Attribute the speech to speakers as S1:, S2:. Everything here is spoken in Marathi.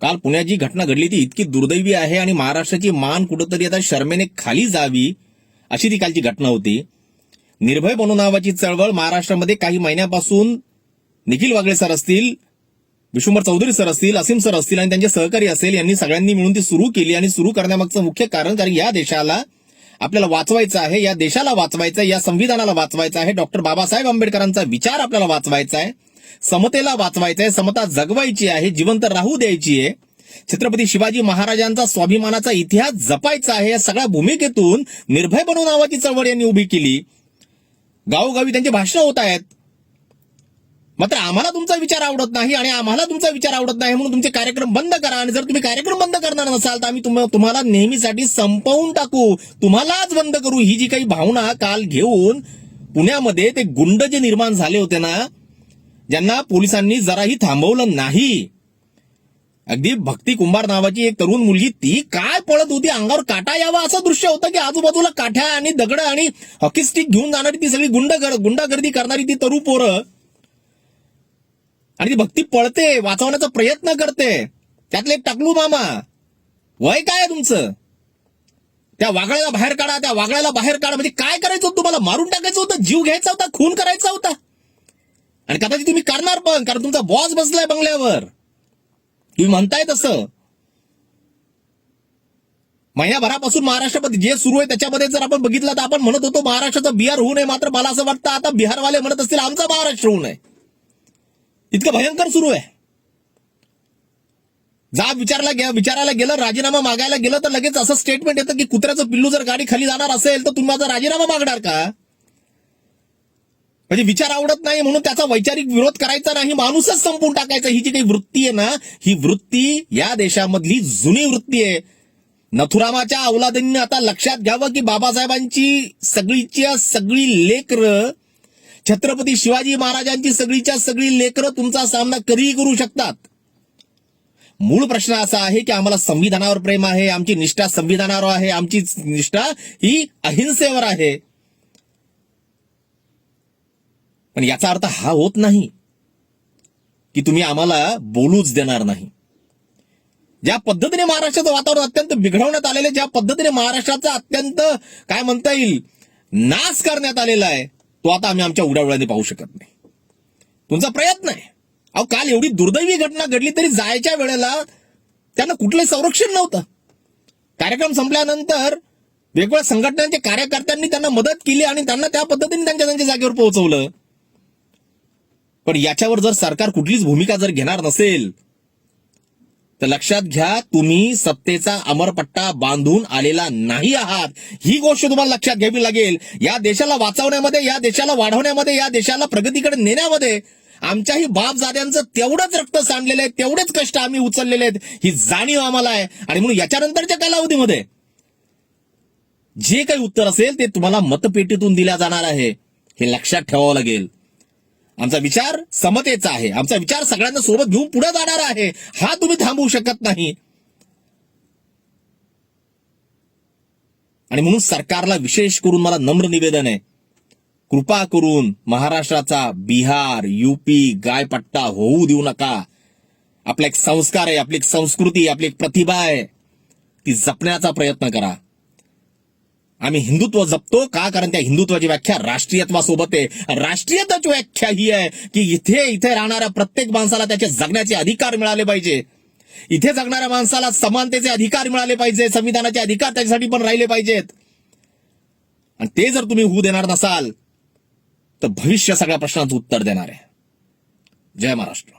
S1: काल पुण्यात जी घटना घडली ती इतकी दुर्दैवी आहे आणि महाराष्ट्राची मान कुठंतरी आता शर्मेने खाली जावी अशी ती कालची घटना होती. निर्भय बनू नावाची चळवळ महाराष्ट्रामध्ये काही महिन्यापासून निखिल वागळे सर असतील विश्वंभर चौधरी सर असतील असीम सर असतील आणि त्यांचे सहकारी असेल यांनी सगळ्यांनी मिळून ती सुरू केली आणि सुरू करण्यामागचं मुख्य कारण कारण या देशाला आपल्याला वाचवायचं आहे या देशाला वाचवायचं आहे या संविधानाला वाचवायचं आहे. डॉक्टर बाबासाहेब आंबेडकरांचा विचार आपल्याला वाचवायचा आहे. समतेला वाचवायचंय समता जगवायची आहे जिवंत राहू द्यायची आहे. छत्रपती शिवाजी महाराजांचा स्वाभिमानाचा इतिहास जपायचा आहे या सगळ्या भूमिकेतून निर्भय बनू नावाची चळवळ यांनी उभी केली. गावोगावी त्यांची भाषणं होत आहेत. मात्र आम्हाला तुमचा विचार आवडत नाही आणि आम्हाला तुमचा विचार आवडत नाही म्हणून तुमचे कार्यक्रम बंद करा आणि जर तुम्ही कार्यक्रम बंद करणार नसाल तर आम्ही तुम्हाला नेहमीसाठी संपवून टाकू. तुम्हालाच बंद करू ही जी काही भावना काल घेऊन पुण्यामध्ये ते गुंड जे निर्माण झाले होते ना ज्यांना पोलिसांनी जराही थांबवलं नाही. अगदी भक्ती कुंभार नावाची एक तरुण मुलगी ती काय पळत होती? अंगावर काटा यावा असं दृश्य होतं की आजूबाजूला काठ्या आणि दगड आणि हॉकी स्टिक घेऊन जाणारी ती सगळी गुंड गुंडागर्दी करणारी ती तरुण पोरं. आणि ती भक्ती पळते वाचवण्याचा प्रयत्न करते. त्यातले एक टाकलू मामा वय काय तुमचं? त्या वागळ्याला बाहेर काढा त्या वागळ्याला बाहेर काढा. म्हणजे काय करायचं होतं? तुम्हाला मारून टाकायचं होतं? जीव घ्यायचा होता? खून करायचा होता? आणि कदाचित तुम्ही करणार पण कारण तुमचा बॉस बसलाय बंगल्यावर. तुम्ही म्हणताय तसं. महिन्याभरापासून महाराष्ट्रामध्ये जे सुरू आहे त्याच्यामध्ये जर आपण बघितलं तर आपण म्हणत होतो महाराष्ट्राचा बिहार होऊ नये मात्र मला असं वाटतं आता बिहारवाले म्हणत असतील आमचा महाराष्ट्र होऊ नये. इतकं भयंकर सुरू आहे. जा विचारला गे- विचारायला गेलं राजीनामा मागायला गेलं तर लगेच असं स्टेटमेंट येतं की कुत्र्याचं पिल्लू जर गाडी खाली जाणार असेल तर तुम्ही माझा राजीनामा मागणार का? म्हणजे विचार आवडत नाही म्हणून त्याचा वैचारिक विरोध करायचा नाही माणूसच संपवून टाकायचा. ही जी काही वृत्ती आहे ना ही वृत्ती या देशामधली जुनी वृत्ती आहे. नथुरामाच्या अवलादींनी आता लक्षात घ्यावं की बाबासाहेबांची सगळीची सगळी लेकरं छत्रपती शिवाजी महाराजांची सगळीच्या सगळी लेकरं तुमचा सामना कधीही करू शकतात. मूळ प्रश्न असा आहे की आम्हाला संविधानावर प्रेम आहे आमची निष्ठा संविधानावर आहे आमची निष्ठा ही अहिंसेवर आहे. पण याचा अर्थ हा होत नाही की तुम्ही आम्हाला बोलूच देणार नाही. ज्या पद्धतीने महाराष्ट्राचं वातावरण अत्यंत बिघडवण्यात आलेलं ज्या पद्धतीने महाराष्ट्राचा अत्यंत काय म्हणता येईल नाश करण्यात आलेला आहे तो आता आम्ही आमच्या उडावळ्याने पाहू शकत नाही. तुमचा प्रयत्न आहे. अहो काल एवढी दुर्दैवी घटना घडली तरी जायच्या वेळेला त्यांना कुठलंही संरक्षण नव्हतं. कार्यक्रम संपल्यानंतर वेगवेगळ्या संघटनांच्या कार्यकर्त्यांनी त्यांना मदत केली आणि त्यांना त्या पद्धतीने त्यांच्या त्यांच्या जागेवर पोहोचवलं. पण याच्यावर जर सरकार कुठलीच भूमिका जर घेणार नसेल तर लक्षात घ्या तुम्ही सत्तेचा अमरपट्टा बांधून आलेला नाही आहात. ही गोष्ट तुम्हाला लक्षात घ्यावी लागेल. या देशाला वाचवण्यामध्ये या देशाला वाढवण्यामध्ये या देशाला प्रगतीकडे नेण्यामध्ये आमच्याही बापजाद्यांचं तेवढंच रक्त सांडलेलं आहे तेवढेच कष्ट आम्ही उचललेले आहेत. ही जाणीव आम्हाला आहे. आणि म्हणून याच्यानंतरच्या कालावधीमध्ये जे काही उत्तर असेल ते तुम्हाला मतपेटीतून दिल्या जाणार आहे. हे लक्षात ठेवावं लागेल. आमचा विचार समतेचा आहे. आमचा विचार सगळ्यांना सोबत घेऊन पुढे जाणार आहे. हा तुम्ही थांबवू शकत नाही. आणि म्हणून सरकारला विशेष करून मला नम्र निवेदन आहे. कृपा करून महाराष्ट्राचा बिहार युपी गायपट्टा होऊ देऊ नका. आपला एक संस्कार आहे आपली एक संस्कृती आपली एक प्रतिभा आहे. ती जपण्याचा प्रयत्न करा. आम्ही हिंदुत्व जपतो का? कारण त्या हिंदुत्वाची व्याख्या राष्ट्रीयत्वासोबत आहे. राष्ट्रीयताची व्याख्या ही आहे की इथे इथे राहणाऱ्या प्रत्येक माणसाला त्याचे जगण्याचे अधिकार मिळाले पाहिजे. इथे जगणाऱ्या माणसाला समानतेचे अधिकार मिळाले पाहिजे संविधानाचे अधिकार त्याच्यासाठी पण राहिले पाहिजेत. आणि ते जर तुम्ही होऊ देणार नसाल तर भविष्य सगळ्या प्रश्नांचं उत्तर देणार आहे. जय महाराष्ट्र.